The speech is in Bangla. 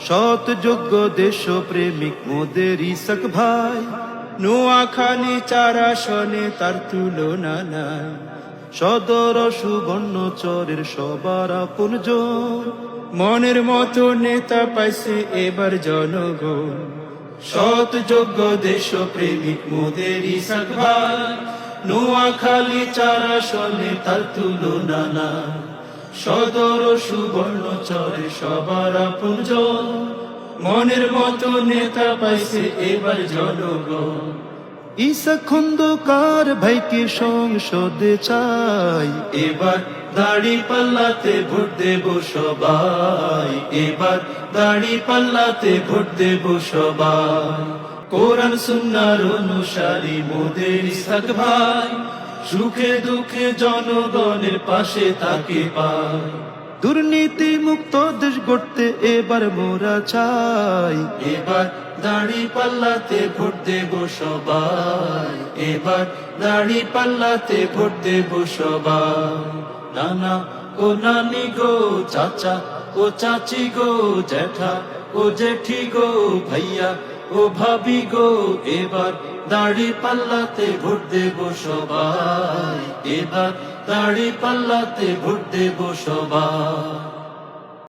সৎ যোগ্য দেশ প্রেমিক মোদের ইসক ভাই। নোয়াখালী চারা শনে তার তুলনা নাই। সদর সুবর্ণ চরের সবার আপন মনের মতো নেতা পাইছে এবার জনগণ। সৎ যোগ্য দেশ প্রেমিক মোদের ইসক ভাই। নোয়াখালী চারা শনে তার তুলনা নাই। সদর সুবর্ণ চরে সবার আপন মনের মতো নেতা পাইছে এবার জনগণ। ঈসা খন্দকার ভাইকে সংসদে চাই। এবার দাড়ি পাল্লাতে ভোট দেব সবাই। এবার দাড়ি পাল্লাতে ভোট দেব সবাই। কোরআন সুন্নার অনুসারী মোদের ইসাক ভাই। সুখে দুঃখে জনগণের পাশে তাকে পায় দুর্নীতি মুক্ত দেশ গড়তে এবার মোরা চাই। এবার দাড়ি পাল্লাতে ভোট দেব সবাই। এবার দাড়ি পাল্লাতে ভোট দেব সবাই। নানা ও নানি গো চাচা, ও চাচি গো জ্যাঠা, ও জেঠি গো ভাইয়া, ও ভাবি গো এবার দাড়ি পাল্লাতে ভোট দেব সবাই, এবার দাড়ি পাল্লাতে ভোট দেব সবাই।